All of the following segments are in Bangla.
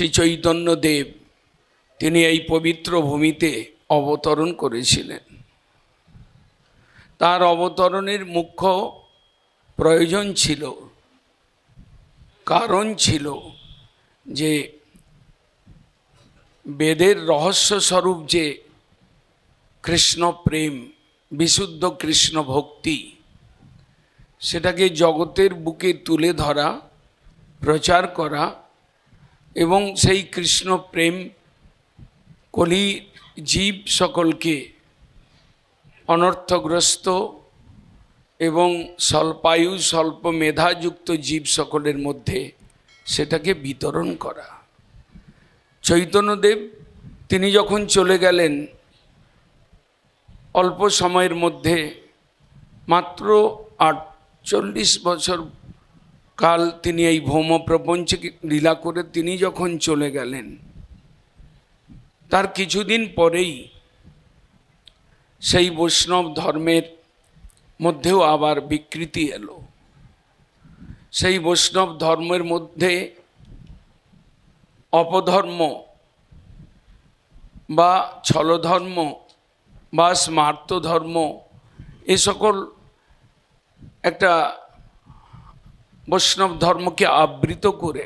শ্রী চৈতন্যদেব, তিনি এই পবিত্র ভূমিতে অবতরণ করেছিলেন। তার অবতরণের মুখ্য প্রয়োজন ছিল, কারণ ছিল যে বেদের রহস্য স্বরূপ যে কৃষ্ণ প্রেম, বিশুদ্ধ কৃষ্ণ ভক্তি, সেটাকে জগতের বুকে তুলে ধরা, প্রচার করা এবং সেই কৃষ্ণ প্রেম, কলি, জীব সকলকে অনর্থগ্রস্ত এবং স্বল্পায়ু, স্বল্প মেধাযুক্ত জীব সকলের মধ্যে সেটাকে বিতরণ করা। চৈতন্যদেব, তিনি যখন চলে গেলেন, অল্প সময়ের মধ্যে মাত্র আটচল্লিশ বছর কাল তিনি এই ভৌম প্রপঞ্চে লীলা করে তিনি যখন চলে গেলেন, তার কিছুদিন পরেই সেই বৈষ্ণব ধর্মের মধ্যেও আবার বিকৃতি এলো। সেই বৈষ্ণব ধর্মের মধ্যে অপধর্ম বা ছলধর্ম বা স্মার্ত ধর্ম এ সকল একটা বৈষ্ণব ধর্মকে আবৃত করে,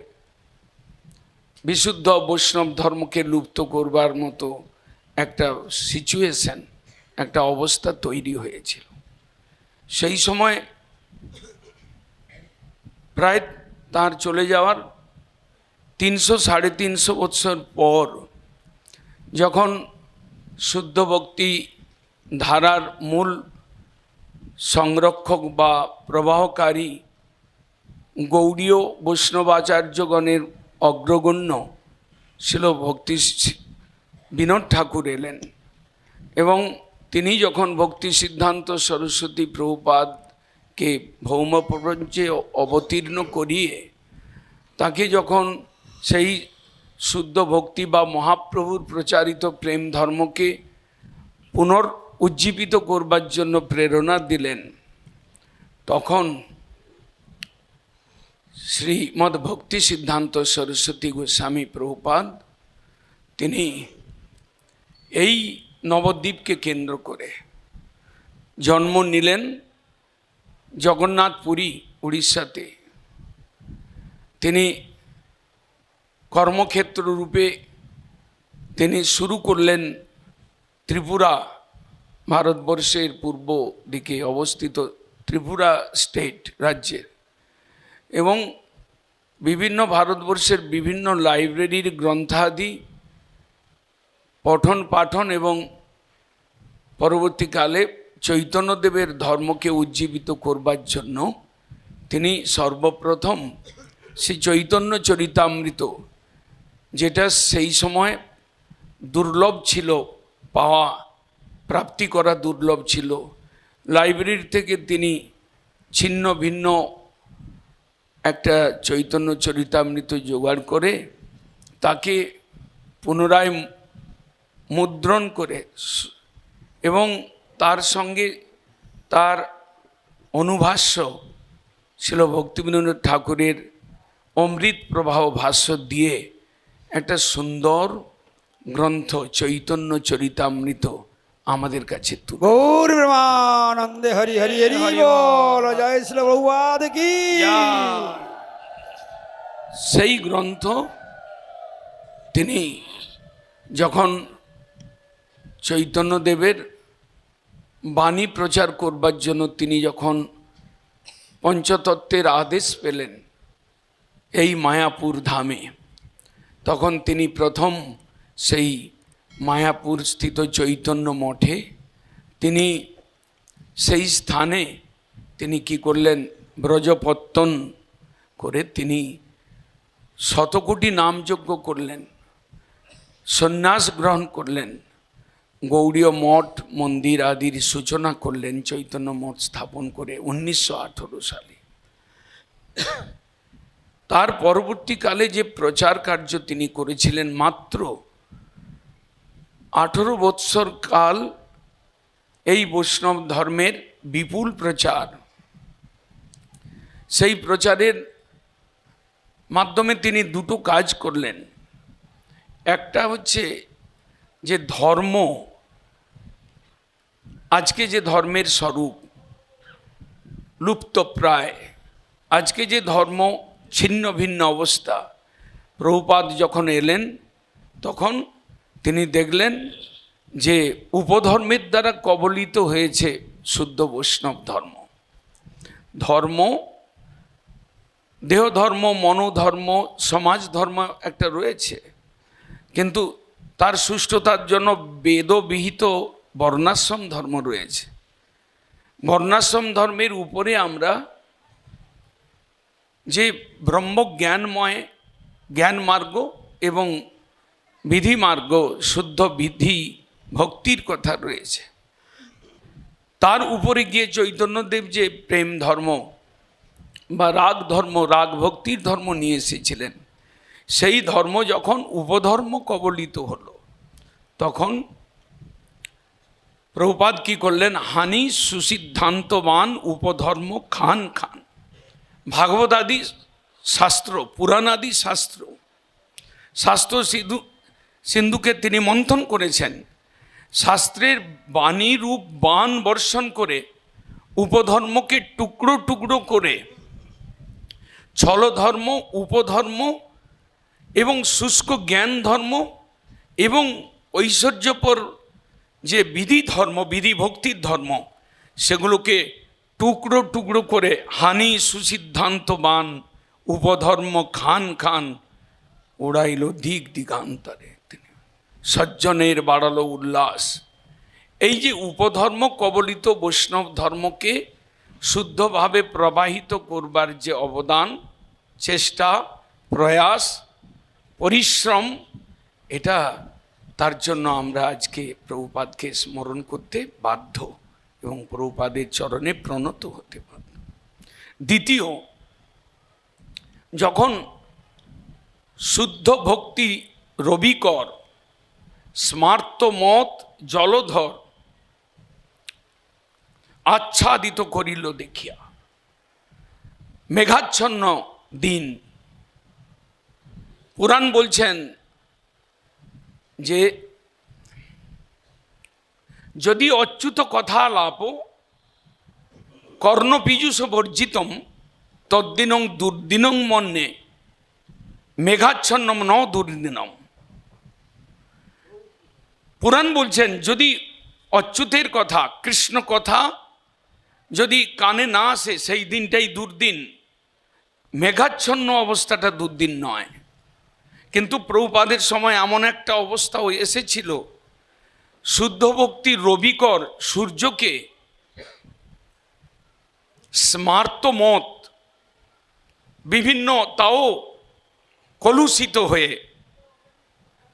বিশুদ্ধ বৈষ্ণব ধর্মকে লুপ্ত করবার মতো একটা সিচুয়েশন একটা অবস্থা তৈরি হয়েছিল। সেই সময় প্রায় তার চলে যাওয়ার তিনশো সাড়ে তিনশো বৎসর পর যখন শুদ্ধ ভক্তি ধারার মূল সংরক্ষক বা প্রবাহকারী গৌড়ীয় বৈষ্ণবাচার্যগণের অগ্রগণ্য ছিল ভক্তি বিনোদ ঠাকুর এলেন। এবং তিনি যখন ভক্তি সিদ্ধান্ত সরস্বতী প্রভুপাদকে ভৌম প্রপঞ্চে অবতীর্ণ করিয়ে তাকে যখন সেই শুদ্ধ ভক্তি বা মহাপ্রভুর প্রচারিত প্রেম ধর্মকে পুনর উজ্জীবিত করবার জন্য প্রেরণা দিলেন, তখন শ্রীমদ ভক্তি সিদ্ধান্ত সরস্বতী গোস্বামী প্রভুপাদ তিনি এই নবদ্বীপকে কেন্দ্র করে জন্ম নিলেন জগন্নাথপুরী উড়িষ্যাতে তিনি কর্মক্ষেত্র রূপে তিনি শুরু করলেন ত্রিপুরা ভারতবর্ষের পূর্ব দিকে অবস্থিত ত্রিপুরা স্টেট রাজ্যের এবং বিভিন্ন ভারতবর্ষের বিভিন্ন লাইব্রেরির গ্রন্থাদি পঠন পাঠন এবং পরবর্তীকালে চৈতন্যদেবের ধর্মকে উজ্জীবিত করবার জন্য তিনি সর্বপ্রথম শ্রী চৈতন্য চরিতামৃত, যেটা সেই সময় দুর্লভ ছিল, পাওয়া, প্রাপ্তি করা দুর্লভ ছিল। লাইব্রেরি থেকে তিনি ছিন্ন ভিন্ন একটা চৈতন্য চরিতামৃত জোগাড় করে তাকে পুনরায় মুদ্রণ করে এবং তার সঙ্গে তার অনুভাষ্য ছিল ভক্তিবিনোদ ঠাকুরের অমৃত প্রবাহ ভাষ্য দিয়ে একটা সুন্দর গ্রন্থ চৈতন্য চরিতামৃত আমাদের কাছে গৌর ব্রহ্মানন্দে হরি হরি হরি বল। জয় শ্রী কি? সেই গ্রন্থ তিনি যখন চৈতন্যদেবের বাণী প্রচার করবার জন্য তিনি যখন পঞ্চতত্ত্বের আদেশ পেলেন এই মায়াপুর ধামে তখন তিনি প্রথম সেই মায়াপুর স্থিত চৈতন্য মঠে তিনি সেই স্থানে তিনি কি করলেন? ব্রজপত্তন করে তিনি শতকোটি নামযজ্ঞ করলেন, সন্ন্যাস গ্রহণ করলেন, গৌড়ীয় মঠ, মন্দির আদির সূচনা করলেন, চৈতন্য মঠ স্থাপন করে উনিশশো আঠেরো সালে। তার পরবর্তীকালে যে প্রচার কার্য তিনি করেছিলেন মাত্র আঠেরো বৎসর কাল এই বৈষ্ণব ধর্মের বিপুল প্রচার। সেই প্রচারের মাধ্যমে তিনি দুটো কাজ করলেন। একটা হচ্ছে যে ধর্ম, আজকে যে ধর্মের স্বরূপ, লুপ্তপ্রায়, আজকে যে ধর্ম ছিন্ন ভিন্ন অবস্থা, প্রভুপাদ যখন এলেন, তখন তিনি দেখলেন যে উপধর্মের দ্বারা কবলিত হয়েছে শুদ্ধ বৈষ্ণব ধর্ম। ধর্ম দেহ ধর্ম মনোধর্ম সমাজ ধর্ম একটা রয়েছে। কিন্তু তার সুষ্ঠুতার জন্য বেদবিহিত বর্ণাশ্রম ধর্ম রয়েছে। বর্ণাশ্রম ধর্মের উপরে আমরা যে ব্রহ্মজ্ঞানময় জ্ঞান মার্গ এবং বিধি মার্গ শুদ্ধ বিধি, ভক্তির কথা রয়েছে। তার উপরে গিয়ে চৈতন্যদেব যে প্রেম ধর্ম বা রাগ ধর্ম, রাগ ভক্তির ধর্ম নিয়ে এসেছিলেন, সেই ধর্ম যখন উপধর্ম কবলিত হলো, তখন প্রভুপাদ কি করলেন? হানি সুসিদ্ধান্তবান উপধর্ম খান খান। ভাগবত আদি শাস্ত্র, পুরাণাদি শাস্ত্র শাস্ত্র সিন্ধু সিন্ধুকে তিনি মন্থন করেছেন। শাস্ত্রের বাণী রূপ বাণ বর্ষণ করে, উপধর্মকে টুকরো টুকরো করে, ছলধর্ম, উপধর্ম এবং শুষ্ক জ্ঞান ধর্ম এবং ঐশ্বর্যপর যে বিধি ধর্ম, বিধি ভক্তির ধর্ম, সেগুলোকে টুকরো টুকরো করে হানি সুসিদ্ধান্তবান উপধর্ম, খান খান উড়াইল দিক দিগান্তরে। সজ্জনের বাড়ালো উল্লাস। এই যে উপধর্ম কবলিত বৈষ্ণব ধর্মকে শুদ্ধভাবে প্রবাহিত করবার যে অবদান, চেষ্টা, প্রয়াস, পরিশ্রম, এটা তার জন্য আমরা আজকে প্রভুপাদকে স্মরণ করতে বাধ্য এবং প্রভুপাদের চরণে প্রণত হতে বাধ্য। দ্বিতীয়, যখন শুদ্ধ ভক্তি রবিকর স্মার্ত মত জলধর আচ্ছাদিত করিল দেখিয়া। মেঘাচ্ছন্ন দিন। পুরাণ বলছেন যে, যদি অচ্যুত কথা লাপ, কর্ণপীযুষ বর্জিতম, তদ্দিনং দুর্দিনং মন্যে, মেঘাচ্ছন্নম ন দুর্দিনম। পুরাণ বলছেন, যদি অচ্যুতের কথা, কৃষ্ণ কথা, যদি কানে না আসে, সেই দিনটাই দুর্দিন। মেঘাচ্ছন্ন অবস্থাটা দুর্দিন নয়। কিন্তু প্রভুপাদের সময় এমন একটা অবস্থাও এসেছিল। শুদ্ধ ভক্তি রবিকর সূর্যকে স্মার্ত মত, বিভিন্ন তাও কলুষিত হয়ে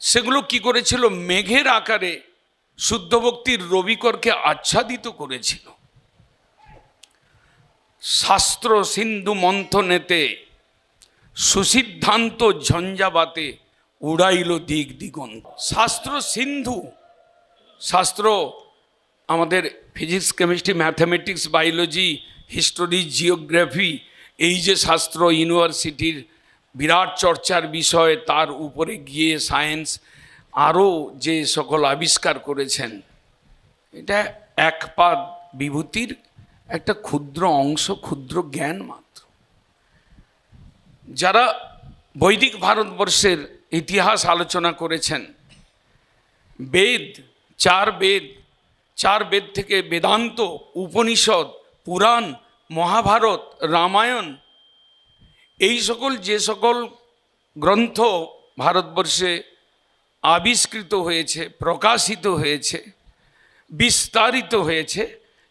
সেগুলো কি করেছিল? মেঘের আকারে শুদ্ধ ভক্তির রবিকরকে আচ্ছাদিত করেছিল। শাস্ত্র, সিন্ধু মন্থনেতে সুসিদ্ধান্ত ঝঞ্ঝাবাতে উড়াইল দিক দিগন্ত। শাস্ত্র, সিন্ধু। শাস্ত্র আমাদের physics, chemistry, mathematics, biology, history, geography, এই যে শাস্ত্র, ইউনিভার্সিটির বিরাট চর্চার বিষয়, তার উপরে গিয়ে সায়েন্স আরও যে সকল আবিষ্কার করেছেন, এটা এক পাদ বিভূতির একটা ক্ষুদ্র অংশ, ক্ষুদ্র জ্ঞান মাত্র। যারা বৈদিক ভারতবর্ষের ইতিহাস আলোচনা করেছেন, বেদ, চার বেদ চার বেদ থেকে বেদান্ত, উপনিষদ, পুরাণ, মহাভারত, রামায়ণ এই সকল, যে সকল গ্রন্থ ভারতবর্ষে আবিষ্কৃত হয়েছে, প্রকাশিত হয়েছে, বিস্তারিত হয়েছে,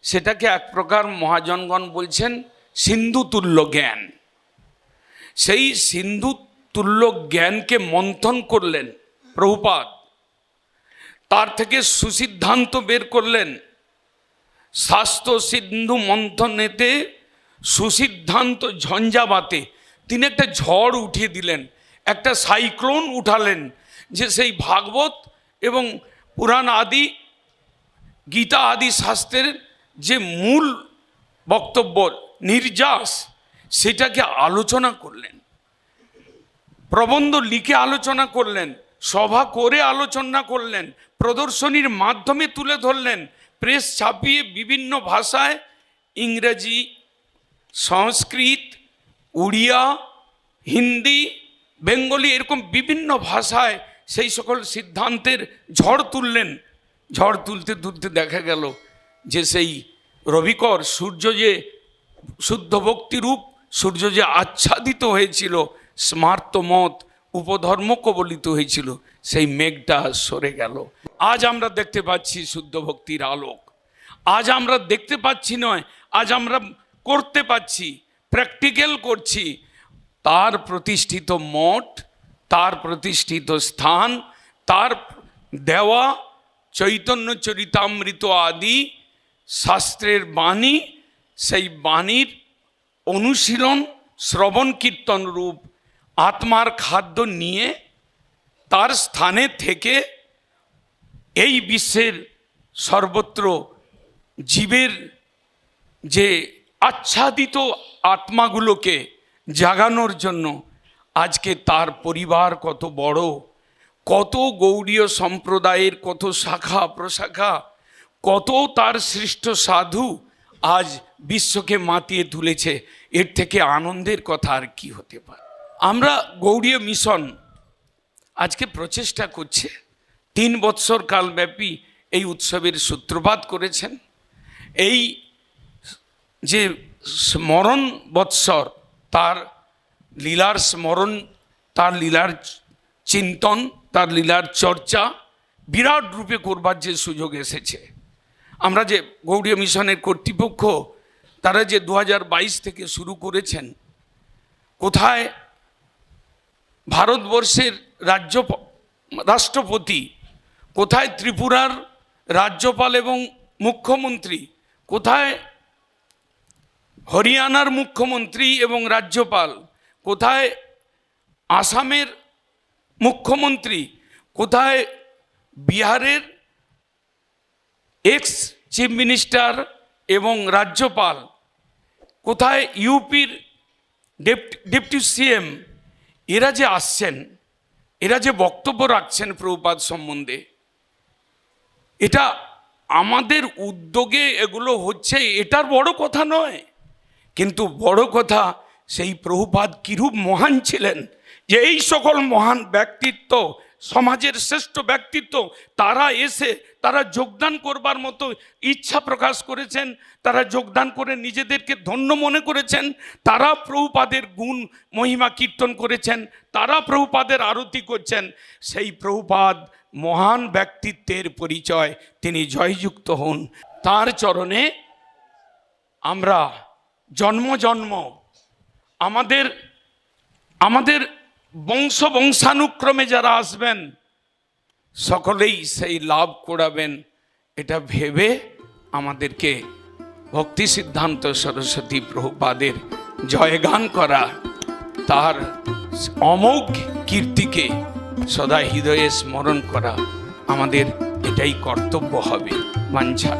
সেটাকে এক প্রকার মহাজনগণ বলছেন সিন্ধু তুল্য জ্ঞান। সেই সিন্ধু তুল্য জ্ঞানকে মন্থন করলেন প্রভুপাদ। তার থেকে সুসিদ্ধান্ত বের করলেন স্বাস্থ্য সিন্ধু মন্থনেতে সুসিদ্ধান্ত ঝঞ্ঝাবাতে তিনি একটা ঝড় উঠিয়ে দিলেন, একটা সাইক্লোন উঠালেন, যে সেই ভাগবত এবং পুরাণ আদি, গীতা আদি শাস্ত্রের যে মূল বক্তব্য, নির্যাস, সেটাকে আলোচনা করলেন। প্রবন্ধ লিখে আলোচনা করলেন, সভা করে আলোচনা করলেন, প্রদর্শনীর মাধ্যমে তুলে ধরলেন, প্রেস ছাপিয়ে বিভিন্ন ভাষায় ইংরেজি, সংস্কৃত উড়িয়া, হিন্দি, বেঙ্গলি এরকম বিভিন্ন ভাষায় সেই সকল সিদ্ধান্তের ঝড় তুললেন। ঝড় তুলতে তুলতে দেখা গেল যে সেই রবিকর সূর্য যে শুদ্ধ ভক্তিরূপ সূর্য যে আচ্ছাদিত হয়েছিল, স্মার্ত মত, উপধর্ম কবলিত হয়েছিল, সেই মেঘটা সরে গেল। আজ আমরা দেখতে পাচ্ছি শুদ্ধ ভক্তির আলোক। আজ আমরা দেখতে পাচ্ছি নয়, আজ আমরা করতে পাচ্ছি প্র্যাকটিক্যাল করছি। তার প্রতিষ্ঠিত মঠ, তার প্রতিষ্ঠিত স্থান, তার দেওয়া চৈতন্য চরিতামৃত আদি, শাস্ত্রের বাণী, সেই বাণীর অনুশীলন, শ্রবণ কীর্তন রূপ আত্মার খাদ্য নিয়ে তার স্থানে থেকে এই বিশ্বের সর্বত্র জীবের যে আচ্ছাদিত আত্মাগুলোকে জাগানোর জন্য আজকে তার পরিবার কত বড়, কত গৌড়ীয় সম্প্রদায়ের কত শাখা প্রশাখা, কত তার সৃষ্ট সাধু আজ বিশ্বকে মাতিয়ে তুলেছে। এর থেকে আনন্দের কথা আর কি হতে পারে? আমরা গৌড়ীয় মিশন আজকে প্রচেষ্টা করছে। তিন বৎসর কালব্যাপী এই উৎসবের সূত্রপাত করেছেন। এই যে স্মরণ বৎসর, তার লীলার স্মরণ, তার লীলার চিন্তন, তার লীলার চর্চা বিরাট রূপে করবার যে সুযোগ এসেছে। আমরা যে গৌড়ীয় মিশনের কর্তৃপক্ষ, তারা যে দু হাজার বাইশ থেকে শুরু করেছেন, কোথায় ভারতবর্ষের রাজ্য রাষ্ট্রপতি, কোথায় ত্রিপুরার রাজ্যপাল এবং মুখ্যমন্ত্রী, কোথায় হরিয়ানার মুখ্যমন্ত্রী এবং রাজ্যপাল, কোথায় আসামের মুখ্যমন্ত্রী, কোথায় বিহারের এক্স চিফ মিনিস্টার এবং রাজ্যপাল, কোথায় ইউপির ডেপুটি সিএম, এরা যে আসছেন, এরা যে বক্তব্য রাখছেন প্রভুপাদ সম্বন্ধে, এটা আমাদের উদ্যোগে এগুলো হচ্ছে, এটার বড় কথা নয়। কিন্তু বড় কথা, সেই প্রভুপাদ কিরূপ মহান ছিলেন যে এই সকল মহান ব্যক্তিত্ব, সমাজের শ্রেষ্ঠ ব্যক্তিত্ব, তারা এসে, তারা যোগদান করবার মতো ইচ্ছা প্রকাশ করেছেন, তারা যোগদান করে নিজেদেরকে ধন্য মনে করেছেন, তারা প্রভুপাদের গুণ, মহিমা কীর্তন করেছেন, তারা প্রভুপাদের আরতি করছেন। সেই প্রভুপাদ মহান ব্যক্তিত্বের পরিচয় তিনি জয়যুক্ত হন। তার চরণে আমরা জন্ম জন্ম। আমাদের আমাদের বংশ, বংশানুক্রমে যারা আসবেন, সকলেই সেই লাভ করাবেন এটা ভেবে আমাদেরকে ভক্তি সিদ্ধান্ত সরস্বতী প্রভুপাদের জয়গান করা, তার অমোঘ কীর্তিকে সদা হৃদয়ে স্মরণ করা আমাদের এটাই কর্তব্য হবে বাঞ্ছা